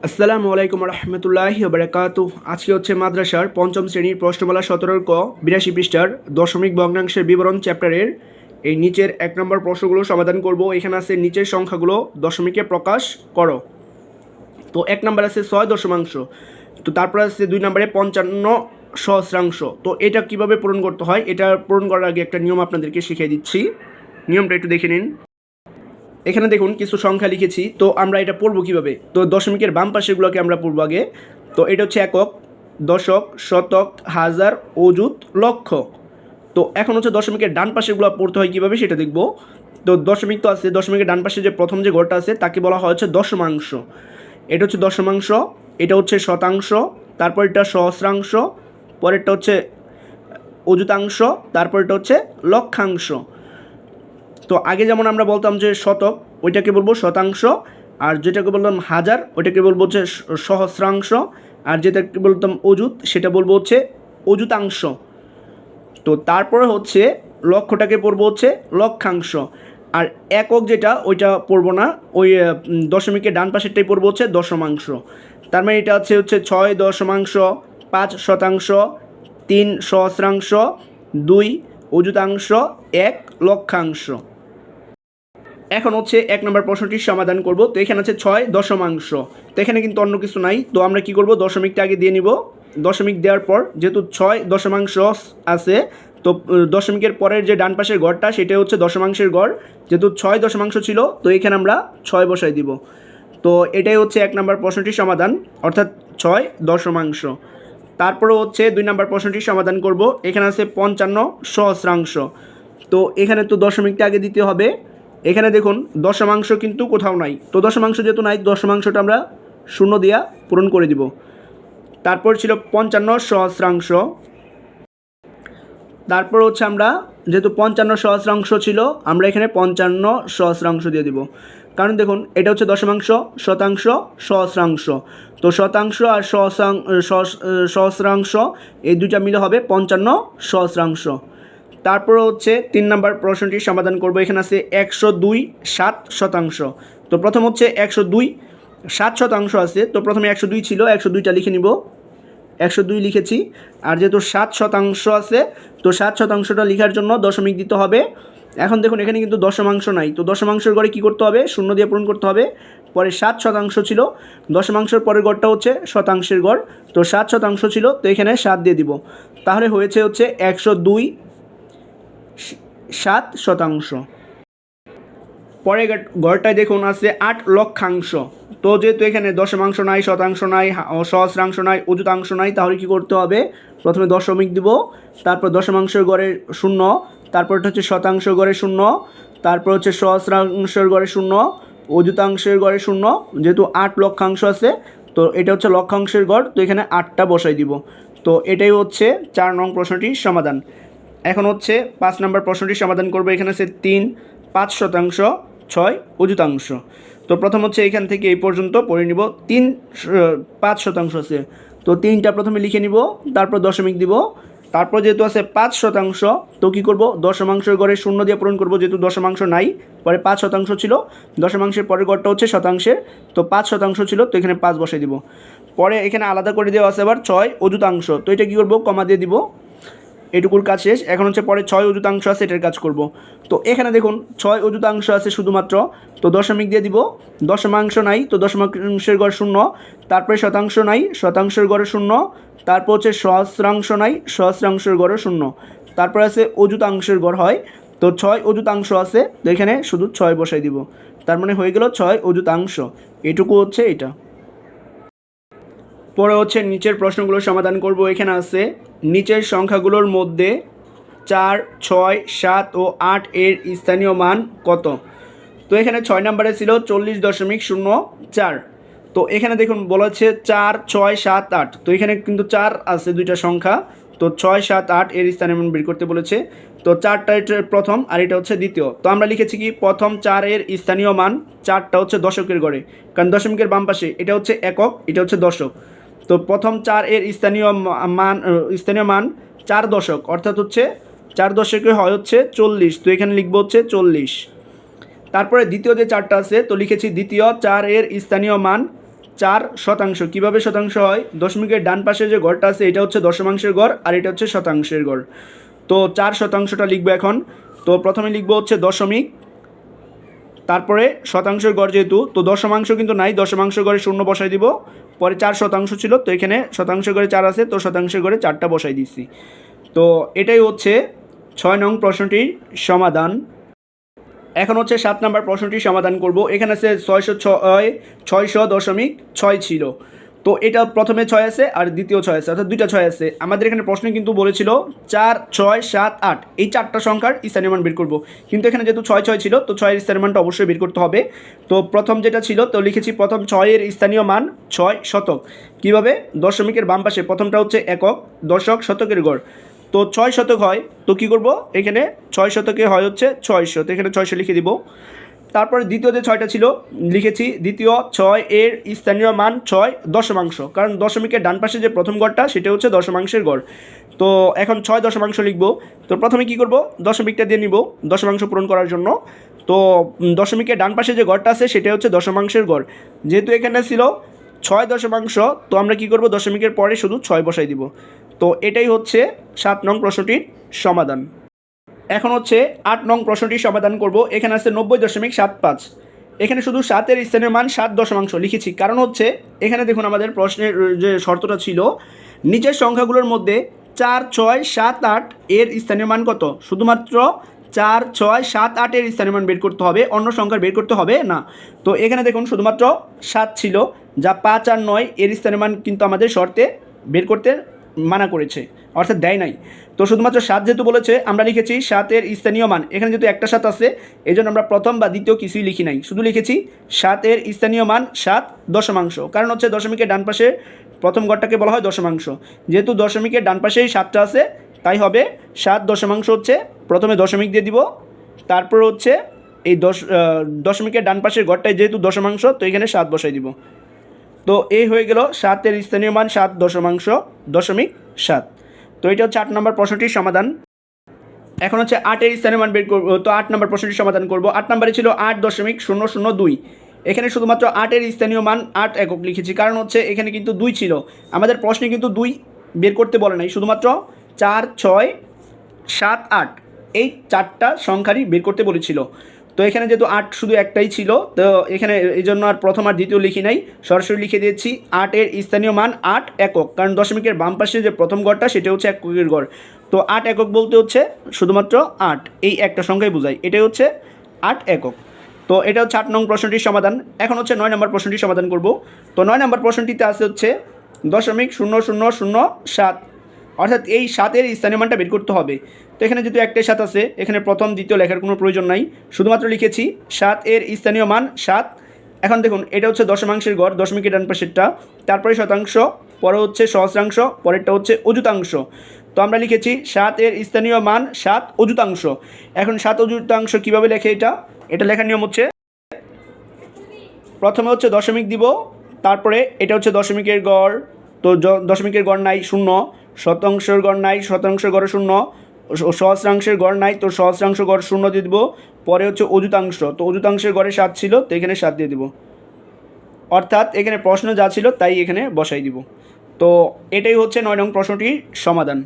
আসসালামু আলাইকুম রহমতুল্লাহি বারাকাতু আজকে হচ্ছে মাদ্রাসার পঞ্চম শ্রেণির প্রশ্নমালা সতেরোর ক, বিরাশি পৃষ্ঠার দশমিক ভগ্নাংশের বিবরণ চ্যাপ্টারের এই নিচের এক নম্বর প্রশ্নগুলো সমাধান করব। এখানে আছে নিচের সংখ্যাগুলো দশমিকে প্রকাশ করো। তো এক নম্বর আছে ছয় দশমাংশ। তো তারপর আছে দুই নম্বরে পঞ্চান্ন সহস্রাংশ। তো এটা কীভাবে পূরণ করতে হয়? এটা পূরণ করার আগে একটা নিয়ম আপনাদেরকে শিখিয়ে দিচ্ছি। নিয়মটা একটু দেখে নিন। এখানে দেখুন কিছু সংখ্যা লিখেছি। তো আমরা এটা পড়ব কীভাবে? তো দশমিকের বাম পাশেগুলোকে আমরা পড়ব আগে। তো এটা হচ্ছে একক, দশক, শতক, হাজার, অযুত, লক্ষ। তো এখন হচ্ছে দশমিকের ডান পাশেগুলো পড়তে হয় কীভাবে সেটা দেখব। তো দশমিক তো আছে, দশমিকের ডান পাশে যে প্রথম যে ঘরটা আছে, তাকে বলা হয় হচ্ছে দশমাংশ। এটা হচ্ছে দশমাংশ, এটা হচ্ছে শতাংশ তারপর এটা সহস্রাংশ, পরেরটা হচ্ছে অযুতাংশ তারপরটা হচ্ছে লক্ষাংশ। তো আগে যেমন আমরা বলতাম যে শতক ওইটাকে বলব শতাংশ, আর যেটাকে বললাম হাজার, ওইটাকে বলব হচ্ছে সহস্রাংশ, আর যেটাকে বলতাম অযুত, সেটা বলব হচ্ছে অযুতাংশ। তো তারপরে হচ্ছে লক্ষটাকে পড়ব হচ্ছে লক্ষাংশ, আর একক যেটা, ওইটা পড়ব না, ওই দশমিকের ডান পাশেরটাই পড়ব হচ্ছে দশমাংশ। তার মানে এটা হচ্ছে হচ্ছে ছয় দশমাংশ, পাঁচ শতাংশ, তিন সহস্রাংশ, দুই অযুতাংশ, এক লক্ষাংশ। এখন হচ্ছে এক নম্বর প্রশ্নটির সমাধান করব। তো এখানে আছে ছয় দশমাংশ। তো এখানে কিন্তু অন্য কিছু নাই। তো আমরা কি করব? দশমিকটা আগে দিয়ে নিব। দশমিক দেওয়ার পর যেহেতু ছয় দশমাংশ আছে, তো দশমিকের পরের যে ডান পাশের গড়টা সেটা হচ্ছে দশমাংশের গড়। যেহেতু ছয় দশমাংশ ছিল, তো এখানে আমরা ছয় বসাই দিব। তো এটাই হচ্ছে এক নম্বর প্রশ্নটির সমাধান, অর্থাৎ ছয় দশমাংশ। তারপরে হচ্ছে দুই নম্বর প্রশ্নটির সমাধান করব। এখানে আছে পঞ্চান্ন সহস্রাংশ। তো এখানে তো দশমিকটা আগে দিতে হবে। এখানে দেখুন, দশমাংশ কিন্তু কোথাও নাই। তো দশমাংশ যেহেতু নাই, দশমাংশটা আমরা শূন্য দিয়া পূরণ করে দিব। তারপর ছিল পঞ্চান্ন সহস্রাংশ। তারপর হচ্ছে আমরা, যেহেতু পঞ্চান্ন সহস্রাংশ ছিল, আমরা এখানে পঞ্চান্ন সহস্রাংশ দিয়ে দিব। কারণ দেখুন, এটা হচ্ছে দশমাংশ, শতাংশ, সহস্রাংশ। তো শতাংশ আর সহস্রাং- সহস্রাংশ, এই দুইটা মিলে হবে পঞ্চান্ন সহস্রাংশ। তারপর হচ্ছে তিন নম্বর প্রশ্নটির সমাধান করব। এখানে আছে একশো দুই সাত শতাংশ। তো প্রথম হচ্ছে একশো দুই সাত শতাংশ আছে। তো প্রথমে একশো দুই ছিল, একশো দুইটা লিখে নিব। একশো দুই লিখেছি। আর যেহেতু সাত শতাংশ আছে, তো সাত শতাংশটা লেখার জন্য দশমিক দিতে হবে। এখন দেখুন, এখানে কিন্তু দশমাংশ নাই। তো দশমাংশের গড়ে কী করতে হবে? শূন্য দিয়ে পূরণ করতে হবে। পরে সাত শতাংশ ছিল। দশমাংশের পরের গড়টা হচ্ছে শতাংশের গড়। তো সাত শতাংশ ছিল, তো এখানে সাত দিয়ে দিব। তাহলে হয়েছে হচ্ছে একশো দুই সাত শতাংশ। পরে গড়টায় দেখুন আছে আট লক্ষাংশ। তো যেহেতু এখানে দশমাংশ নাই, শতাংশ নাই সহস্রাংশ নাই, অযুতাংশ নাই, তাহলে কী করতে হবে? প্রথমে দশমিক দিব, তারপর দশমাংশের গড়ে শূন্য, তারপর হচ্ছে শতাংশ গড়ে শূন্য, তারপর হচ্ছে সহস্রাংশের গড়ে শূন্য, অযুতাংশের গড়ে শূন্য, যেহেতু আট লক্ষাংশ আছে, তো এটা হচ্ছে লক্ষাংশের গড় তো এখানে আটটা বসাই দিব। তো এটাই হচ্ছে চার নং প্রশ্নটির সমাধান। এখন হচ্ছে পাঁচ নম্বর প্রশ্নটির সমাধান করব। এখানে আছে তিন, পাঁচ শতাংশ, ছয় অযুতাংশ তো প্রথম হচ্ছে এখান থেকে এই পর্যন্ত পড়ে নিব। তিন পাঁচ শতাংশ আছে। তো তিনটা প্রথমে লিখে নিব, তারপর দশমিক দিব। তারপর যেহেতু আছে পাঁচ শতাংশ, তো কী করব? দশমাংশের গড়ে শূন্য দিয়ে পূরণ করব, যেহেতু দশমাংশ নাই। পরে পাঁচ শতাংশ ছিল, দশমাংশের পরের গড়টা হচ্ছে শতাংশের। তো পাঁচ শতাংশ ছিল, তো এখানে পাঁচ বসে দিব। পরে এখানে আলাদা করে দেওয়া আছে আবার ছয় অযুতাংশ তো এটা কী করব? কমা দিয়ে দিব। এটুকুর কাজ শেষ। এখন হচ্ছে পরে ছয় অযুতাংশ আছে, এটার কাজ করব। তো এখানে দেখুন, ছয় অযুতাংশ আছে শুধুমাত্র। তো দশমিক দিয়ে দিব। দশমাংশ নাই, তো দশমাংশের গড় শূন্য। তারপরে শতাংশ নাই, শতাংশের গড়ে শূন্য। তারপর হচ্ছে সহস্রাংশ নাই, সহস্রাংশের গড়ে শূন্য। তারপর আছে অযুতাংশের গড় হয়। তো ছয় অযুতাংশ আছে, তো এখানে শুধু ছয় বসাই দিব। তার মানে হয়ে গেল ছয় অযুতাংশ। এটুকু হচ্ছে এটা। পরে হচ্ছে নিচের প্রশ্নগুলো সমাধান করব। এখানে আছে, নিচের সংখ্যাগুলোর মধ্যে চার, ছয়, সাত ও আট এর স্থানীয় মান কত? তো এখানে ছয় নম্বরে ছিল চল্লিশ দশমিক শূন্য চার। তো এখানে দেখুন বলেছে চার, ছয়, সাত, আট। তো এখানে কিন্তু চার আছে দুইটা সংখ্যা। তো ছয়, সাত, আট এর স্থানীয় মান বের করতে বলেছে। তো চারটা এটা প্রথম আর এটা হচ্ছে দ্বিতীয়। তো আমরা লিখেছি কি, প্রথম চারের স্থানীয় মান চারটা হচ্ছে দশকের গড়ে। কারণ দশমিকের বাম পাশে এটা হচ্ছে একক, এটা হচ্ছে দশক। তো প্রথম চার এর স্থানীয় মান স্থানীয় মান চার দশক, অর্থাৎ হচ্ছে চার দশকে হয় হচ্ছে চল্লিশ, তো এখানে লিখব হচ্ছে চল্লিশ। তারপরে দ্বিতীয় যে চারটা আছে, তো লিখেছি দ্বিতীয় চার এর স্থানীয় মান চার শতাংশ। কীভাবে শতাংশ হয়? দশমিকের ডান পাশে যে গড়টা আছে, এটা হচ্ছে দশমাংশের গড় আর এটা হচ্ছে শতাংশের গড়। তো চার শতাংশটা লিখব এখন। তো প্রথমে লিখব হচ্ছে দশমিক তারপরে শতাংশের গড় যেহেতু, তো দশমাংশ কিন্তু নাই দশমাংশ গড়ে শূন্য বসাই দিব। পরে চার শতাংশ ছিল, তো এখানে শতাংশ গড়ে চার আছে, তো শতাংশ গড়ে চারটা বসাই দিচ্ছি। তো এটাই হচ্ছে ছয় নং প্রশ্নটির সমাধান। এখন হচ্ছে সাত নম্বর প্রশ্নটির সমাধান করব। এখানে আছে ছয়শো ছয় ছয়শো দশমিক ছয় ছিল। তো এটা প্রথমে ছয় আছে আর দ্বিতীয় ছয় আছে, অর্থাৎ দুইটা ছয় আছে। আমাদের এখানে প্রশ্নে কিন্তু বলেছিল, চার, ছয়, সাত, আট, এই চারটা সংখ্যার স্থানীয় মান বের করব। কিন্তু এখানে যেহেতু ছয় ছয় ছিল, তো ছয়ের স্থানীয় মানটা অবশ্যই বের করতে হবে। তো প্রথম যেটা ছিল, তো লিখেছি প্রথম ছয়ের স্থানীয় মান ছয় শতক। কীভাবে? দশমিকের বাম পাশে, প্রথমটা হচ্ছে একক, দশক শতকের গড়। তো ছয় শতক হয়, তো কী করব? এখানে ছয় শতকে হয় হচ্ছে ছয়শো, তো এখানে ছয়শো লিখে দিব। তারপরে দ্বিতীয় যে ছয়টা ছিল, লিখেছি, দ্বিতীয় ছয় এর স্থানীয় মান ছয় দশমাংশ। কারণ দশমিকের ডান পাশে যে প্রথম গড়টা, সেটা হচ্ছে দশমাংশের গড়। তো এখন ছয় দশমাংশ লিখব। তো প্রথমে কি করব? দশমিকটা দিয়ে নিব দশমাংশ পূরণ করার জন্য। তো দশমিকের ডান পাশে যে গড়টা আছে, সেটা হচ্ছে দশমাংশের গড়। যেহেতু এখানে ছিল ছয় দশমাংশ, তো আমরা কি করব? দশমিকের পরে শুধু ছয় বসাই দিব। তো এটাই হচ্ছে সাত নং প্রশ্নটির সমাধান। এখন হচ্ছে আট নং প্রশ্নটি সমাধান করব। এখানে আছে নব্বই দশমিক সাত পাঁচ। এখানে শুধু সাতের স্থানীয় মান সাত দশমাংশ লিখেছি। কারণ হচ্ছে, এখানে দেখুন আমাদের প্রশ্নের যে শর্তটা ছিল, নিচের সংখ্যাগুলোর মধ্যে চার, ছয়, সাত, আট এর স্থানীয় মান কত? শুধুমাত্র চার, ছয়, সাত আটের স্থানীয় মান বের করতে হবে, অন্য সংখ্যার বের করতে হবে না। তো এখানে দেখুন শুধুমাত্র সাত ছিল, যা পাঁচ আর নয় এর স্থানীয় মান কিন্তু আমাদের শর্তে বের করতে মানা করেছে, অর্থাৎ দেয় নাই। তো শুধুমাত্র সাত যেহেতু বলেছে, আমরা লিখেছি সাতের স্থানীয় মান। এখানে যেহেতু একটা সাত আছে এই জন্য আমরা প্রথম বা দ্বিতীয় কিছুই লিখি নাই। শুধু লিখেছি সাতের স্থানীয় মান সাত দশমাংশ। কারণ হচ্ছে দশমিকের ডান পাশে প্রথম গড়টাকে বলা হয় দশমাংশ। যেহেতু দশমিকের ডান পাশেই সাতটা আছে, তাই হবে সাত দশমাংশ হচ্ছে প্রথমে দশমিক দিয়ে দিব। তারপর হচ্ছে এই দশ দশমিকের ডান পাশের গড়টায় যেহেতু দশমাংশ, তো এখানে সাত বসাই দিব। তো এই হয়ে গেল সাতের স্থানীয় মান সাত দশমাংশ দশমিক সাত। তো এটা হচ্ছে আট নম্বর প্রশ্নটির সমাধান। এখন হচ্ছে আটের স্থানীয় মান বের করব তো আট নম্বর প্রশ্নটির সমাধান করব। আট নম্বরে ছিল আট দশমিক শূন্য শূন্য দুই। এখানে শুধুমাত্র আটের স্থানীয় মান আট একক লিখেছি। কারণ হচ্ছে এখানে কিন্তু দুই ছিল। আমাদের প্রশ্নে কিন্তু দুই বের করতে বলে নাই। শুধুমাত্র চার, ছয়, সাত, আট এই চারটা সংখ্যারই বের করতে বলেছিল। তো এখানে যেহেতু আট শুধু একটাই ছিল, তো এখানে এই জন্য আর প্রথম আর দ্বিতীয় লিখি নাই। সরাসরি লিখে দিয়েছি আটের স্থানীয় মান আট একক, কারণ দশমিকের বাম পাশে যে প্রথম গড়টা সেটা হচ্ছে এককের গড়। তো আট একক বলতে হচ্ছে শুধুমাত্র আট, এই একটা সংখ্যাই বোঝায় এটাই হচ্ছে আট একক। তো এটা হচ্ছে আট নং প্রশ্নটির সমাধান, এখন হচ্ছে নয় নম্বর প্রশ্নটির সমাধান করব। তো নয় নম্বর প্রশ্নটিতে আছে হচ্ছে দশমিক শূন্য শূন্য শূন্য সাত, অর্থাৎ এই সাতের স্থানীয় মানটা বের করতে হবে। তো এখানে যেহেতু একটাই সাত আছে, এখানে প্রথম, দ্বিতীয় লেখার কোনো প্রয়োজন নাই। শুধুমাত্র লিখেছি, সাত এর স্থানীয় মান সাত। এখন দেখুন, এটা হচ্ছে দশমাংশের গড়, দশমিকের ডান পাশেরটা। তারপরে শতাংশ, পরে হচ্ছে সহস্রাংশ, পরেরটা হচ্ছে অযুতাংশ। তো আমরা লিখেছি, সাত এর স্থানীয় মান সাত, অযুতাংশ। এখন সাত অযুতাংশ কীভাবে লেখে এটা? এটা লেখার নিয়ম হচ্ছে, প্রথমে হচ্ছে দশমিক দিব, তারপরে এটা হচ্ছে দশমিকের গড়। তো দশমিকের গড় নাই, শূন্য। শতাংশের গড় নাই, শতাংশের গড়ে শূন্য। সহস্রাংশের গড় নাই, তো সহস্রাংশ গড় শূন্য দিয়ে দিব। পরে হচ্ছে অযুতাংশ, তো অযুতাংশের গড়ে সাত ছিল, তো এখানে সাত দিয়ে দেবো। অর্থাৎ এখানে প্রশ্ন যা ছিল, তাই এখানে বসাই দিব। তো এটাই হচ্ছে নয় নং প্রশ্নটির সমাধান।